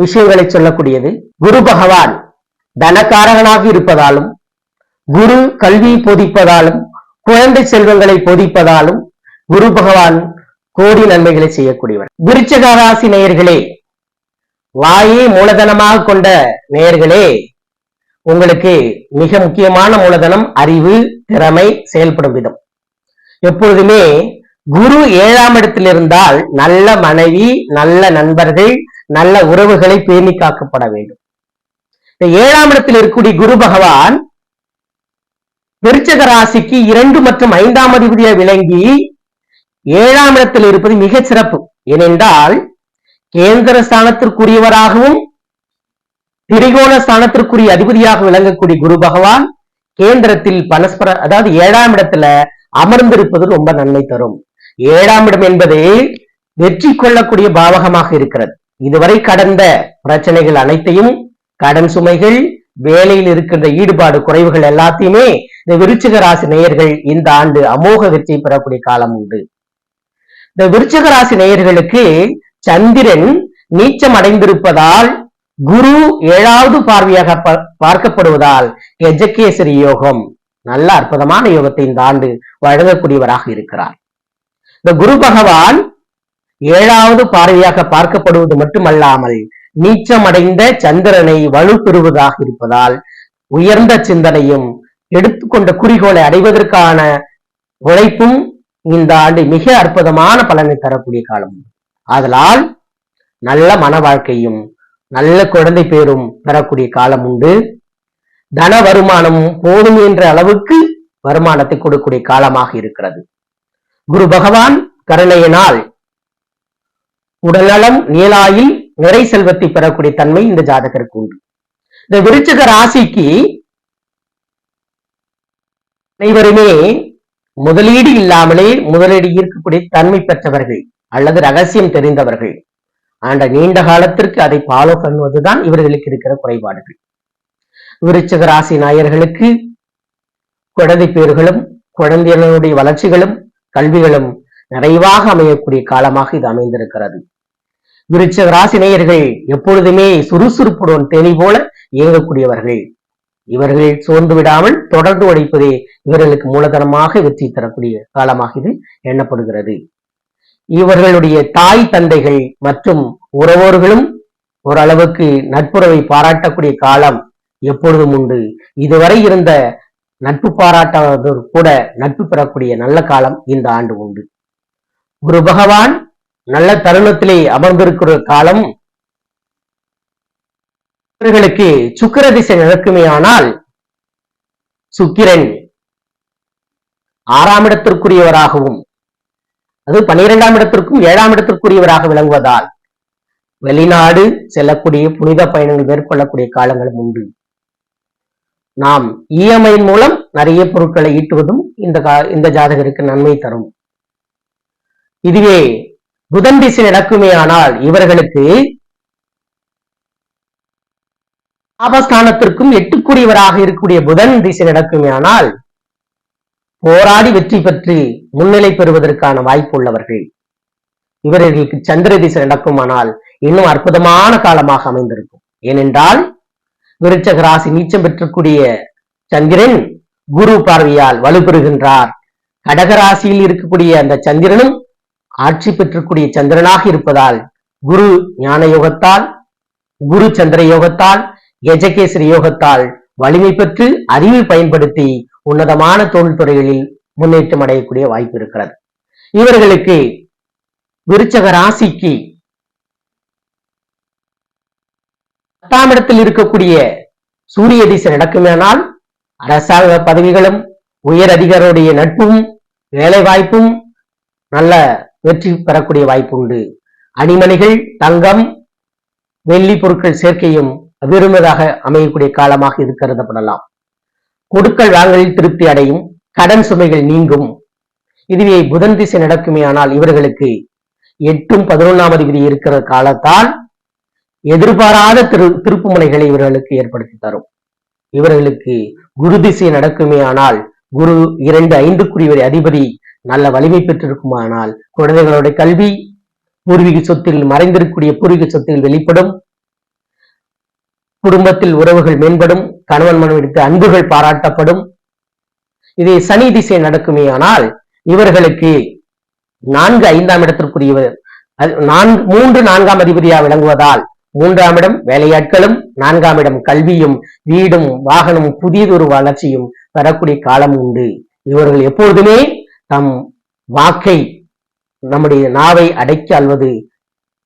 விஷயங்களை சொல்லக்கூடியது. குரு பகவான் தனக்காரகனாக இருப்பதாலும் குரு கல்வி போதிப்பதாலும் குழந்தை செல்வங்களை போதிப்பதாலும் குரு பகவான் கோடி நன்மைகளை செய்யக்கூடியவர். விருச்சக ராசி நேயர்களே வாயை மூலதனமாக கொண்ட நேயர்களே உங்களுக்கு மிக முக்கியமான மூலதனம் அறிவு திறமை செயல்படும் விதம். எப்பொழுதுமே குரு ஏழாம் இடத்தில் இருந்தால் நல்ல மனைவி நல்ல நண்பர்கள் நல்ல உறவுகளை பேணி காக்கப்பட வேண்டும். இந்த ஏழாம் இடத்தில் இருக்கக்கூடிய குரு பகவான் விருச்சக ராசிக்கு இரண்டு மற்றும் ஐந்தாம் அதிபதியாக விளங்கி ஏழாம் இடத்தில் இருப்பது மிகச் சிறப்பு. ஏனென்றால் கேந்திர ஸ்தானத்திற்குரியவராகவும் திரிகோண ஸ்தானத்திற்குரிய அதிபதியாக விளங்கக்கூடிய குரு பகவான் கேந்திரத்தில் பரஸ்பர அதாவது ஏழாம் இடத்துல அமர்ந்திருப்பது ரொம்ப நன்மை தரும். ஏழாம் இடம் என்பது வெற்றி கொள்ளக்கூடிய பாவகமாக இருக்கிறது. இதுவரை கடந்த பிரச்சனைகள் அனைத்தையும் கடன் சுமைகள் வேலையில் இருக்கின்ற ஈடுபாடு குறைவுகள் எல்லாத்தையுமே இந்த விருச்சிக ராசி நேயர்கள் இந்த ஆண்டு அமோக வெற்றி பெறக்கூடிய காலம் உண்டு. இந்த விருச்சிக ராசி நேயர்களுக்கு சந்திரன் நீச்சம் அடைந்திருப்பதால் குரு ஏழாவது பார்வையாக பார்க்கப்படுவதால் எஜகேசரி யோகம் நல்ல அற்புதமான யோகத்தை இந்த ஆண்டு வழங்கக்கூடியவராக இருக்கிறார். இந்த குரு பகவான் ஏழாவது பார்வையாக பார்க்கப்படுவது மட்டுமல்லாமல் நீச்சமடைந்த சந்திரனை வலுப்பெறுவதாக இருப்பதால் உயர்ந்த சிந்தனையும் எடுத்துக்கொண்ட குறிக்கோளை அடைவதற்கான உழைப்பும் இந்த ஆண்டு மிக அற்புதமான பலனை தரக்கூடிய காலம். ஆதலால் நல்ல மன வாழ்க்கையும் நல்ல குழந்தை பேரும் பெறக்கூடிய காலம் உண்டு. தன வருமானமும் போதும் என்ற அளவுக்கு வருமானத்தை கொடுக்கக்கூடிய காலமாக இருக்கிறது. குரு பகவான் கருணையினால் உடல்நலம் நீலாயில் நிறை செல்வத்தை பெறக்கூடிய தன்மை இந்த ஜாதகருக்கு உண்டு. இந்த விருச்சிக ராசிக்கு அனைவருமே முதலீடு இல்லாமலே முதலீடு ஈர்க்கக்கூடிய தன்மை பெற்றவர்கள் அல்லது ரகசியம் தெரிந்தவர்கள். ஆண்ட நீண்ட காலத்திற்கு அதை ஃபாலோ பண்ணுவதுதான் இவர்களுக்கு இருக்கிற குறைபாடுகள். விருச்சிக ராசி நாயர்களுக்கு குழந்தை பேர்களும் குழந்தைகளுடைய வளர்ச்சிகளும் கல்விகளும் நிறைவாக அமையக்கூடிய காலமாக இது அமைந்திருக்கிறது. விருச்ச ராசினேயர்கள் எப்பொழுதுமே சுறுசுறுப்புடன் தேனி போல இயங்கக்கூடியவர்கள். இவர்கள் சோர்ந்து விடாமல் தொடர்ந்து உழைப்பதே இவர்களுக்கு மூலதனமாக வெற்றி தரக்கூடிய காலமாக இது எண்ணப்படுகிறது. இவர்களுடைய தாய் தந்தைகள் மற்றும் உறவோர்களும் ஓரளவுக்கு நட்புறவை பாராட்டக்கூடிய காலம் எப்பொழுதும் உண்டு. இதுவரை இருந்த நட்பு பாராட்டாதோர் கூட நட்பு பெறக்கூடிய நல்ல காலம் இந்த ஆண்டு உண்டு. குரு பகவான் நல்ல தருணத்திலே அமர்ந்திருக்கிற காலம் இவர்களுக்கு சுக்கிர திசை நடக்குமே ஆனால் சுக்கிரன் ஆறாம் இடத்திற்குரியவராகவும் அது பனிரெண்டாம் இடத்திற்கும் ஏழாம் இடத்திற்குரியவராக விளங்குவதால் வெளிநாடு செல்லக்கூடிய புனித பயணங்கள் மேற்கொள்ளக்கூடிய காலங்களும் உண்டு. நாம் இஎம்ஐ மூலம் நிறைய பொருட்களை ஈட்டுவதும் இந்த இந்த ஜாதகருக்கு நன்மை தரும். இதுவே புதன் திசை நடக்குமே ஆனால் இவர்களுக்கு லாபஸ்தானத்திற்கும் எட்டுக்குரியவராக இருக்கக்கூடிய புதன் திசை நடக்குமே ஆனால் போராடி வெற்றி பெற்று முன்னிலை பெறுவதற்கான வாய்ப்பு உள்ளவர்கள். இவர்களுக்கு சந்திர திசை நடக்குமானால் இன்னும் அற்புதமான காலமாக அமைந்திருக்கும். ஏனென்றால் விருச்சக ராசி நீச்சம் பெற்றக்கூடிய சந்திரன் குரு பார்வையால் வலுப்பெறுகின்றார். கடகராசியில் இருக்கக்கூடிய அந்த சந்திரனும் ஆட்சி பெற்றக்கூடிய சந்திரனாக இருப்பதால் குரு ஞான யோகத்தால் குரு சந்திர யோகத்தால் கஜகேசரி யோகத்தால் வலிமை பெற்று அறிவை பயன்படுத்தி உன்னதமான தொழில்துறைகளில் முன்னேற்றம் அடையக்கூடிய வாய்ப்பு இருக்கிறது. இவர்களுக்கு விருச்சக ராசிக்கு பத்தாம் இடத்தில் இருக்கக்கூடிய சூரிய திசை நடக்குமேனால் அரசாங்க பதவிகளும் உயர் அதிகாரியுடைய நட்பும் வேலை வாய்ப்பும் நல்ல வெற்றி பெறக்கூடிய வாய்ப்பு உண்டு அணிமணிகள் தங்கம் வெள்ளி பொருட்கள் சேர்க்கையும் விரும்பதாக அமையக்கூடிய காலமாக இது கருதப்படலாம். கொடுக்கல் வாங்கலில் திருப்தி அடையும் கடன் சுமைகள் நீங்கும். இதுவே புதன் திசை நடக்குமே ஆனால் இவர்களுக்கு எட்டும் பதினொன்றாம் அதிபதி இருக்கிற காலத்தால் எதிர்பாராத திரு திருப்புமுனைகளை இவர்களுக்கு ஏற்படுத்தி தரும். இவர்களுக்கு குரு திசை நடக்குமே ஆனால் குரு இரண்டு ஐந்துக்குரிய அதிபதி நல்ல வலிமை பெற்றிருக்குமானால் குழந்தைகளுடைய கல்வி பூர்வீக சொத்தில் மறைந்திருக்கக்கூடிய பூர்வீக சொத்தில் வெளிப்படும். குடும்பத்தில் உறவுகள் மேம்படும். கணவன் மனைவிடுத்து அன்புகள் பாராட்டப்படும். இதே சனி திசை நடக்குமே ஆனால் இவர்களுக்கு நான்கு ஐந்தாம் இடத்திற்குரியவர் நான்கு மூன்று நான்காம் அதிபதியாக விளங்குவதால் மூன்றாம் இடம் வேலையாட்களும் நான்காம் இடம் கல்வியும் வீடும் வாகனமும் புதியதொரு வளர்ச்சியும் பெறக்கூடிய காலம் உண்டு. இவர்கள் எப்பொழுதுமே தம் வாக்கை நம்முடைய நாவை அடைக்க அல்வது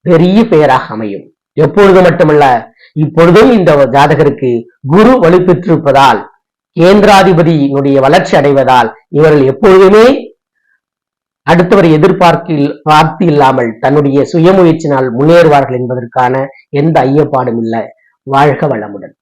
பெரிய பெயராக அமையும். எப்பொழுது மட்டுமல்ல இப்பொழுதும் இந்த ஜாதகருக்கு குரு வலுப்பெற்றிருப்பதால் கேந்திராதிபதியினுடைய வளர்ச்சி அடைவதால் இவர்கள் எப்பொழுதுமே அடுத்தவர் எதிர்பார்க்கில் பார்த்து இல்லாமல் தன்னுடைய சுயமுயற்சினால் முன்னேறுவார்கள் என்பதற்கான எந்த ஐயப்பாடும் இல்லை. வாழ்க வளமுடன்.